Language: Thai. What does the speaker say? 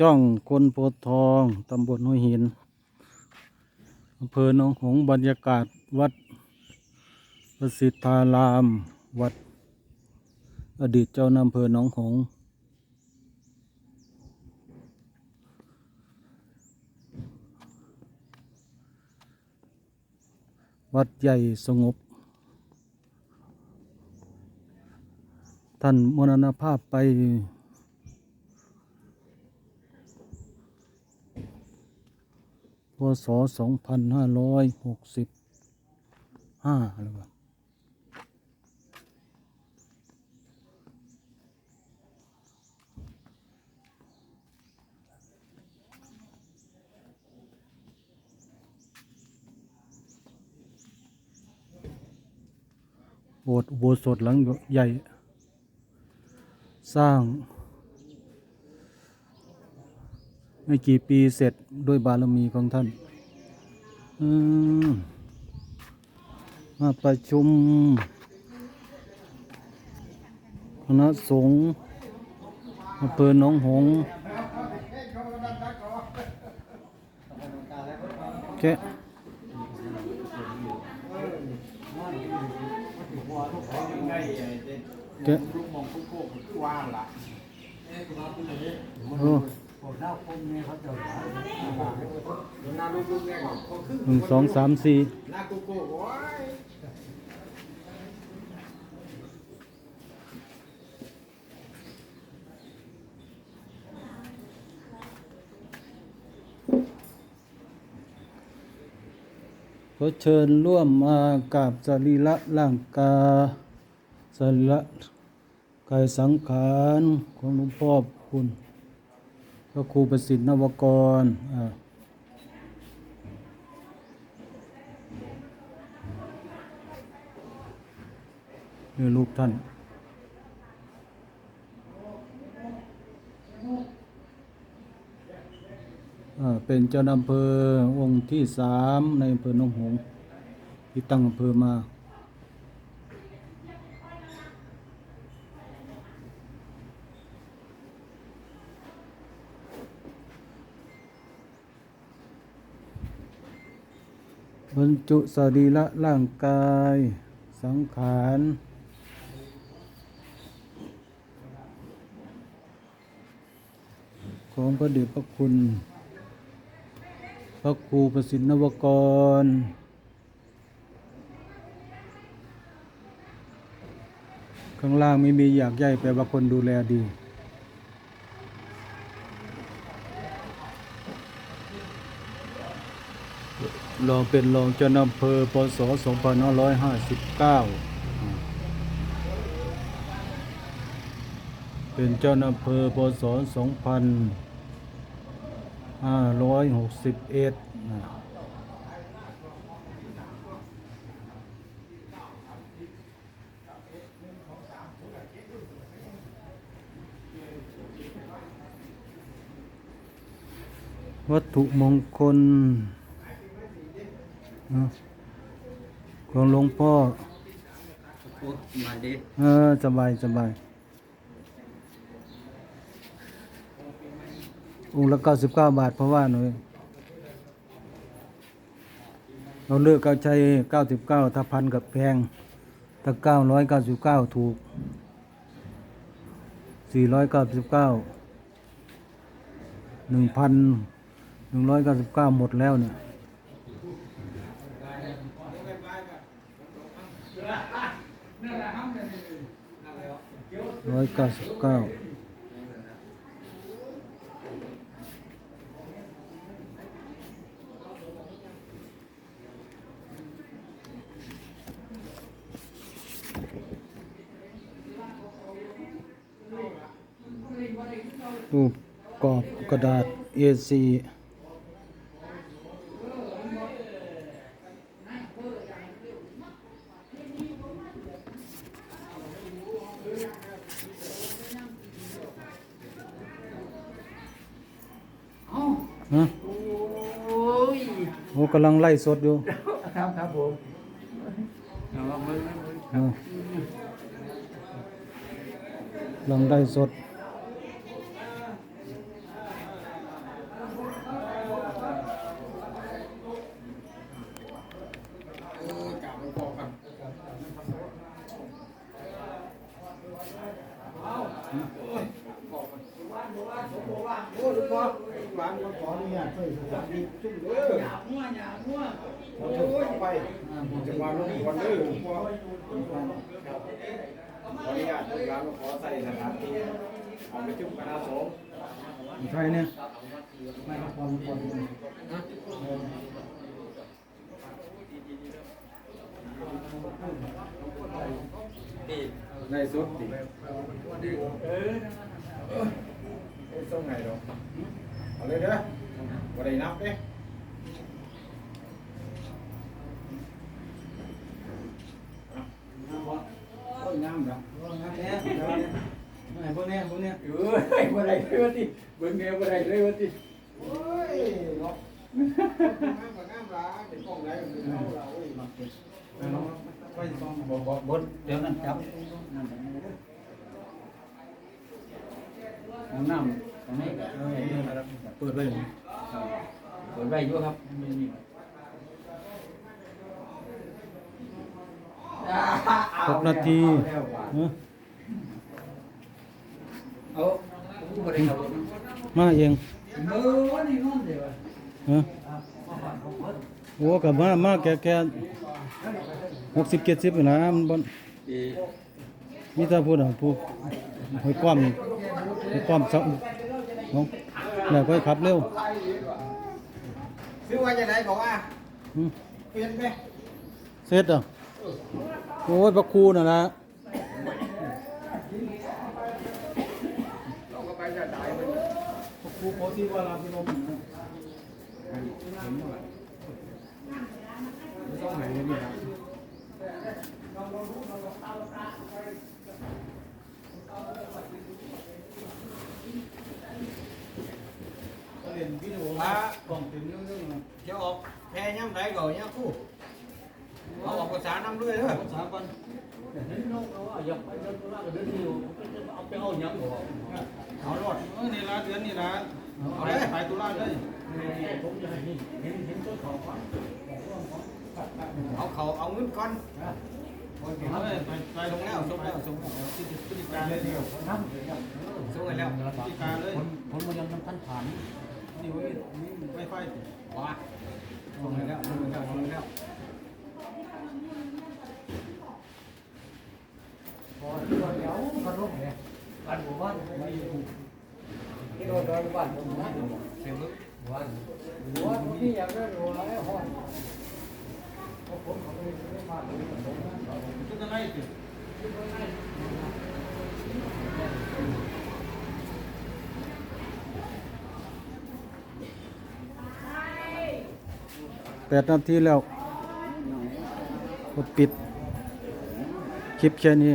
จ้องคนโพธทองตำบลห้วยหินอำเภอหนองหงส์บรรยากาศวัดประสิทธาราม วัด อดีตเจ้าอำเภอหนองหงส์วัดใหญ่สงบ ท่านมรณภาพไป พศสองพันห้าร้อยหกสิบห้าอเปล่าโบสถ์อุโบสถหลังใหญ่ สร้าง ไม่กี่ปีเสร็จด้วยบารมีของท่านอืมมาประชุมคณะสงฆ์อำเภอหนองหงส์แกะแกะโอ้ หนึ่งสองสามสี่ขอเชิญร่วมมากราบสรีระร่างกายสรีระกายสังขารของหลวงพ่อคุณ พระครูประสิทธิ์นวกรนี่รูปท่านเป็นเจ้าอำเภอองค์ที่สามในอำเภอหนองหงส์ที่ตั้งอำเภอมา บรรจุสรีระร่างกาย สังขารของพระเดชพระคุณ พระครูประสิทธิ์นวกร ข้างล่างไม่มีอยากใหญ่แปลว่าคนดูแลดี รองเป็นรองเจ้าอำเภอพศ2559เป็นเจ้าอำเภอพศ2561นะวัตถุมงคล ของหลวงพ่อมาดิเออสบายสบายองค์ละเก้าสิบเก้าบาทเพราะว่าหน่อยเราเลือกเก้าใช้เก้าสิบเก้าถ้าพันกับแพงถ้าเก้าร้อยเก้าสิบเก้าถูกสี่ร้อยเก้าสิบเก้าหนึ่งพันหนึ่งร้อยเก้าสิบเก้าหมดแล้วเนี่ย ร้อยเก้าสิบเก้ารูปกรอบกระดาษ A4 ฮะโอ้ยโอ้กำลังไล่สดอยู่ครับครับผมเอามามือมืออ่าลองได้สด พ่ อร้านมาขออนุญาตใส่สถานที่จุ่มเด้ออย่ามั่วอย่ามั่วโอ้ยไปจะมาลงก่อนเด้อพอขออนุญาตร้านมาขอใส่สถานที่เอาไปจุ่มคณะสงฆ์ใครเนี่ยไม่ครับพอพอในสุดดิเออส่งไงดอก เอาเลยเด้อบ่ได้นับเด้โอ้ยงามดอกเนี่ยพวกเนี้ยพวกเนี้ยเอ้ยบ่ได้เลยวะติเบิ่งแนวบ่ได้เลยวะติโอ้ยเนาะงามก็งามล่ะเป็นของไหนก็เป็นเอาล่ะโอ้ยมักเก็บไปสองบ่บ่บดเดี๋ยวนั้นจับน้ำน้ำตรงนี้ก็เปิดไว้เปิดไว้อยู่ครับหกนาทีเนอะเอาผู้บริหารมาเองเออวันนี้นอนเดี๋ยวฮะโอ้กับมามาแก่แก่หกสิบเจ็ดสิบนะมันบนดีมีแต่พูดอะพูดหอยความหอยความสักน้อง แล้วก็ขับเร็ว ซื้อว่าจะไหนบอกว่าอืมเปลี่ยนไหมเสร็จอะโอ้ยพระครูน่ะนะเราก็ไปจะได้ไปพระครูโพธิวราพิรมต้องไหนเนี่ยครับ เล่นวิดีโอ อะ กล่องเต็มเรื่อง จะออกแพย่ำไรก่อนเนี่ยคู่เอาออกภาษาน้ำด้วยเด้อภาษาก่อนอยากไปเดินตุลาก็เดินที่อยู่เอาไปเอาหยังบ่เอารถเออนี่ละเดือนนี่ละเอาเลยไปตุลาเลยผมจะให้เห็นเห็นต้นเขาก่อนเอาเขาเอาเงินก่อนไปไปส่งแล้วส่งแล้วส่งแล้วที่ที่การเลยนั่งส่งให้แล้วที่การเลยคนคนมันยังท่านผ่านนี่ว่ามีมีไวไฟว้าส่งแล้วส่งแล้วส่งแล้ว พอที่ว่าเดี๋ยวมันลงเนี่ยบ้านหมู่บ้านที่โดนโดนบ้านหมู่บ้านเสียงมึงบ้านบ้านที่อยากได้รู้แล้วห้องผมเขาไม่ได้มาเลยผมชุดอะไรสิแปดนาทีแล้วกดปิด คลิปแค่นี้